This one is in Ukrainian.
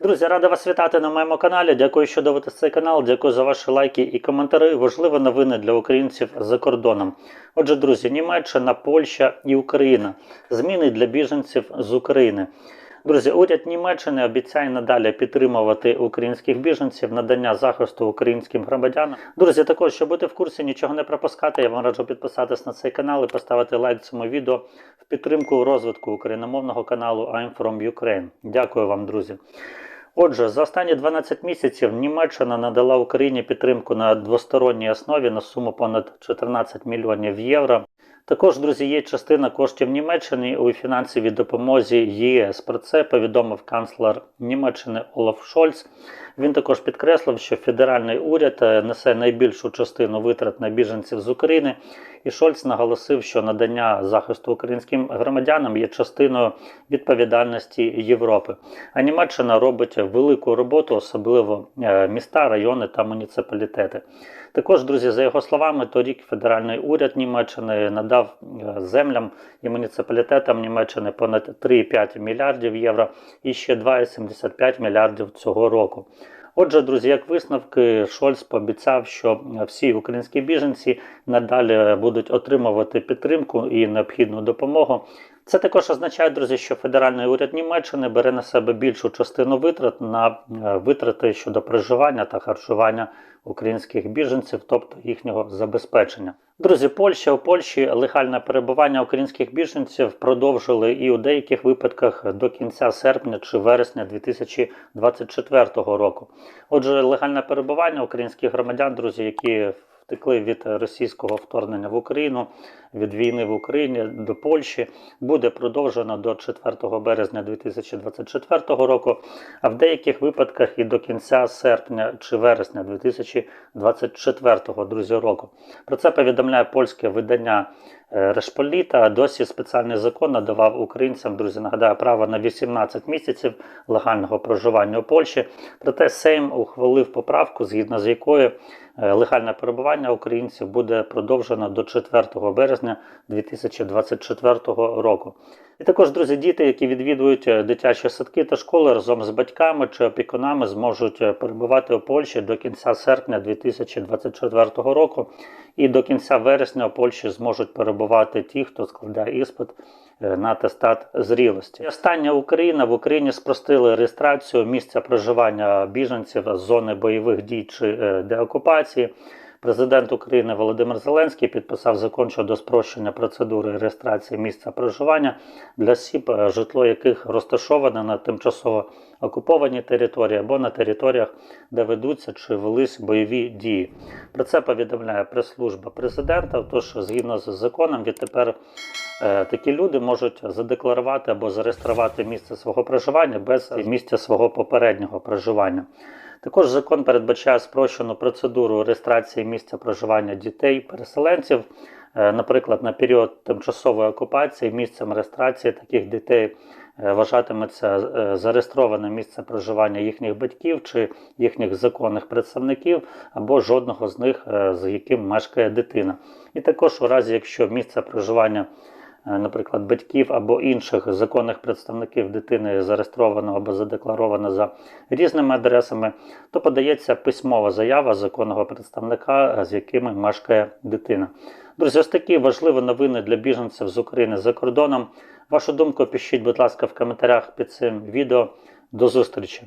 Друзі, рада вас вітати на моєму каналі. Дякую, що дивитесь цей канал. Дякую за ваші лайки і коментарі. Важливі новини для українців за кордоном. Отже, друзі, Німеччина, Польща і Україна. Зміни для біженців з України. Друзі, уряд Німеччини обіцяє надалі підтримувати українських біженців, надання захисту українським громадянам. Друзі, також щоб бути в курсі, нічого не пропускати. Я вам раджу підписатись на цей канал і поставити лайк цьому відео в підтримку розвитку україномовного каналу I'm from Ukraine. Дякую вам, друзі. Отже, за останні 12 місяців Німеччина надала Україні підтримку на двосторонній основі на суму понад 14 мільйонів євро. Також, друзі, є частина коштів Німеччини у фінансовій допомозі ЄС. Про це повідомив канцлер Німеччини Олаф Шольц. Він також підкреслив, що федеральний уряд е, несе найбільшу частину витрат на біженців з України. І Шольц наголосив, що надання захисту українським громадянам є частиною відповідальності Європи. А Німеччина робить велику роботу, особливо е, міста, райони та муніципалітети. Також, друзі, за його словами, торік федеральний уряд Німеччини надав е, землям і муніципалітетам Німеччини понад 3,5 мільярдів євро і ще 2,75 мільярдів цього року. Отже, друзі, як висновки, Шольц пообіцяв, що всі українські біженці надалі будуть отримувати підтримку і необхідну допомогу. Це також означає, друзі, що федеральний уряд Німеччини бере на себе більшу частину витрат на е, витрати щодо проживання та харчування українських біженців, тобто їхнього забезпечення. Друзі, Польща у Польщі легальне перебування українських біженців продовжили і у деяких випадках до кінця серпня чи вересня 2024 року. Отже, легальне перебування українських громадян, друзі, які втекли від російського вторгнення в Україну, від війни в Україні до Польщі, буде продовжено до 4 березня 2024 року, а в деяких випадках і до кінця серпня чи вересня 2024 друзі, року. Про це повідомляє польське видання Решполіта. Досі спеціальний закон надавав українцям, друзі, нагадаю, право на 18 місяців легального проживання у Польщі. Проте Сейм ухвалив поправку, згідно з якою е, легальне перебування українців буде продовжено до 4 березня 2024 року. І також, друзі, діти, які відвідують е, дитячі садки та школи разом з батьками чи опікунами, зможуть е, перебувати у Польщі до кінця серпня 2024 року. І до кінця вересня у Польщі зможуть перебувати ті, хто складає іспит е, на тестат зрілості. Остання Україна в Україні спростили реєстрацію місця проживання біженців з зони бойових дій чи деокупації. Президент України Володимир Зеленський підписав закон щодо спрощення процедури реєстрації місця проживання для осіб, е, житло яких розташоване на тимчасово окупованій території або на територіях, де ведуться чи велись бойові дії. Про це повідомляє прес-служба президента. Тож, згідно з законом, відтепер е, такі люди можуть задекларувати або зареєструвати місце свого проживання без місця свого попереднього проживання. Також закон передбачає спрощену процедуру реєстрації місця проживання дітей, переселенців. Е, Наприклад, на період тимчасової окупації місцем реєстрації таких дітей е, вважатиметься е, зареєстроване місце проживання їхніх батьків чи їхніх законних представників, або жодного з них, з яким мешкає дитина. І також у разі, якщо місце проживання наприклад, батьків або інших законних представників дитини зареєстровано або задекларовано за різними адресами, то подається письмова заява законного представника, з якими мешкає дитина. Друзі, ось такі важливі новини для біженців з України за кордоном. Вашу думку пишіть, будь ласка, в коментарях під цим відео. До зустрічі!